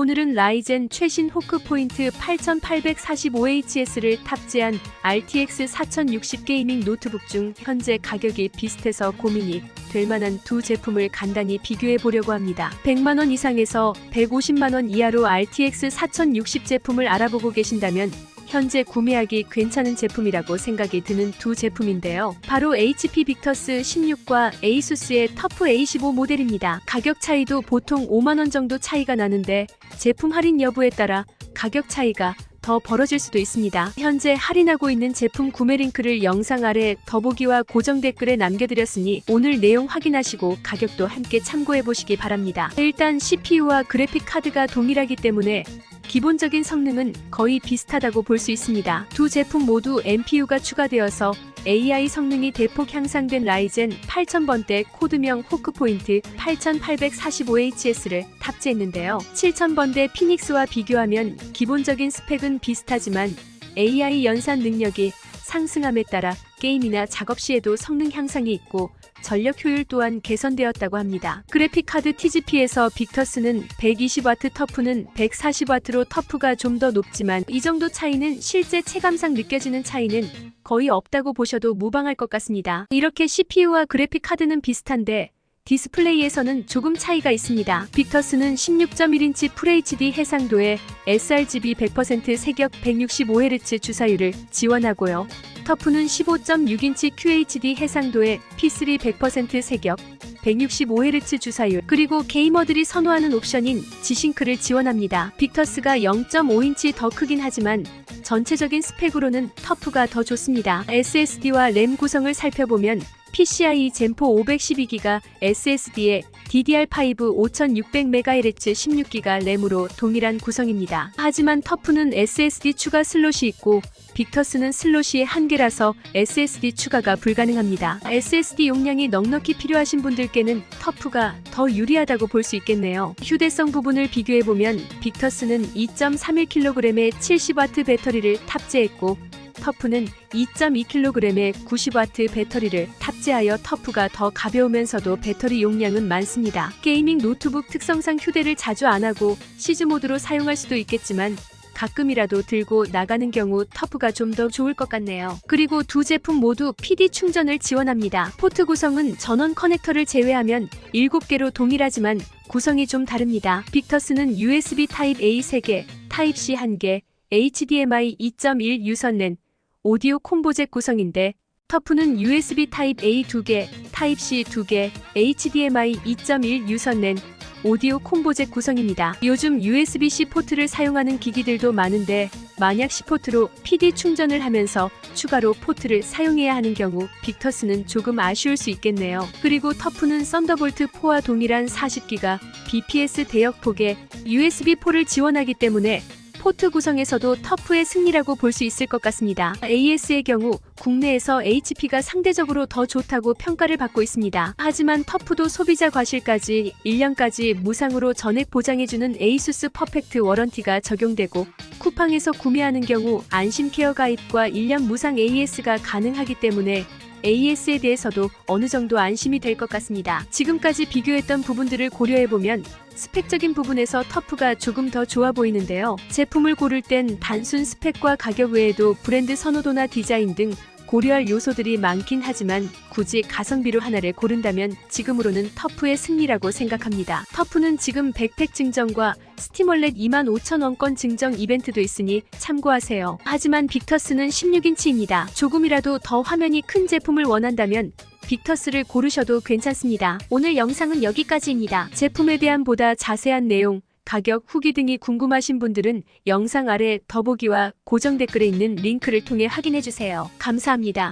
오늘은 라이젠 최신 호크 포인트 8845HS를 탑재한 RTX 4060 게이밍 노트북 중 현재 가격이 비슷해서 고민이 될 만한 두 제품을 간단히 비교해 보려고 합니다. 100만원 이상에서 150만원 이하로 RTX 4060 제품을 알아보고 계신다면 현재 구매하기 괜찮은 제품이라고 생각이 드는 두 제품인데요. 바로 HP 빅터스 16과 ASUS의 터프 A15 모델입니다. 가격 차이도 보통 5만원 정도 차이가 나는데 제품 할인 여부에 따라 가격 차이가 더 벌어질 수도 있습니다. 현재 할인하고 있는 제품 구매 링크를 영상 아래 더보기와 고정 댓글에 남겨드렸으니 오늘 내용 확인하시고 가격도 함께 참고해 보시기 바랍니다. 일단 CPU와 그래픽 카드가 동일하기 때문에 기본적인 성능은 거의 비슷하다고 볼 수 있습니다. 두 제품 모두 NPU가 추가되어서 AI 성능이 대폭 향상된 라이젠 8000번대 코드명 호크포인트 8845HS를 탑재했는데요. 7000번대 피닉스와 비교하면 기본적인 스펙은 비슷하지만 AI 연산 능력이 상승함에 따라 게임이나 작업 시에도 성능 향상이 있고 전력 효율 또한 개선되었다고 합니다. 그래픽 카드 TGP에서 빅터스는 120W 터프는 140W로 터프가 좀 더 높지만 이 정도 차이는 실제 체감상 느껴지는 차이는 거의 없다고 보셔도 무방할 것 같습니다. 이렇게 CPU와 그래픽 카드는 비슷한데 디스플레이에서는 조금 차이가 있습니다. 빅터스는 16.1인치 FHD 해상도에 sRGB 100% 색역 165Hz 주사율을 지원하고요. 터프는 15.6인치 QHD 해상도에 P3 100% 색역 165Hz 주사율 그리고 게이머들이 선호하는 옵션인 G싱크를 지원합니다. 빅터스가 0.5인치 더 크긴 하지만 전체적인 스펙으로는 터프가 더 좋습니다. SSD와 램 구성을 살펴보면 PCIe 젠4 512기가 SSD에 DDR5 5600MHz 16기가 램으로 동일한 구성입니다. 하지만 터프는 SSD 추가 슬롯이 있고 빅터스는 슬롯이 한 개라서 SSD 추가가 불가능합니다. SSD 용량이 넉넉히 필요하신 분들께는 터프가 더 유리하다고 볼 수 있겠네요. 휴대성 부분을 비교해보면 빅터스는 2.31kg의 70W 배터리를 탑재했고 터프는 2.2kg의 90W 배터리를 탑재하여 터프가 더 가벼우면서도 배터리 용량은 많습니다. 게이밍 노트북 특성상 휴대를 자주 안 하고 시즈 모드로 사용할 수도 있겠지만 가끔이라도 들고 나가는 경우 터프가 좀 더 좋을 것 같네요. 그리고 두 제품 모두 PD 충전을 지원합니다. 포트 구성은 전원 커넥터를 제외하면 7개로 동일하지만 구성이 좀 다릅니다. 빅터스는 USB 타입 A 3개, 타입 C 1개, HDMI 2.1 유선랜, 오디오 콤보잭 구성인데 터프는 USB 타입 A 2개, 타입 C 2개, HDMI 2.1 유선랜, 오디오 콤보잭 구성입니다. 요즘 USB-C 포트를 사용하는 기기들도 많은데 만약 C 포트로 PD 충전을 하면서 추가로 포트를 사용해야 하는 경우 빅터스는 조금 아쉬울 수 있겠네요. 그리고 터프는 썬더볼트 4와 동일한 40기가 BPS 대역폭의 USB4를 지원하기 때문에 포트 구성에서도 터프의 승리라고 볼 수 있을 것 같습니다. AS의 경우 국내에서 HP가 상대적으로 더 좋다고 평가를 받고 있습니다. 하지만 터프도 소비자 과실까지 1년까지 무상으로 전액 보장해주는 에이수스 퍼펙트 워런티가 적용되고 쿠팡에서 구매하는 경우 안심 케어 가입과 1년 무상 AS가 가능하기 때문에 AS에 대해서도 어느 정도 안심이 될 것 같습니다. 지금까지 비교했던 부분들을 고려해보면 스펙적인 부분에서 터프가 조금 더 좋아 보이는데요. 제품을 고를 땐 단순 스펙과 가격 외에도 브랜드 선호도나 디자인 등 고려할 요소들이 많긴 하지만 굳이 가성비로 하나를 고른다면 지금으로는 터프의 승리라고 생각합니다. 터프는 지금 백팩 증정과 스티멀렛 25,000원권 증정 이벤트도 있으니 참고하세요. 하지만 빅터스는 16인치입니다. 조금이라도 더 화면이 큰 제품을 원한다면 빅터스를 고르셔도 괜찮습니다. 오늘 영상은 여기까지입니다. 제품에 대한 보다 자세한 내용, 가격, 후기 등이 궁금하신 분들은 영상 아래 더보기와 고정 댓글에 있는 링크를 통해 확인해주세요. 감사합니다.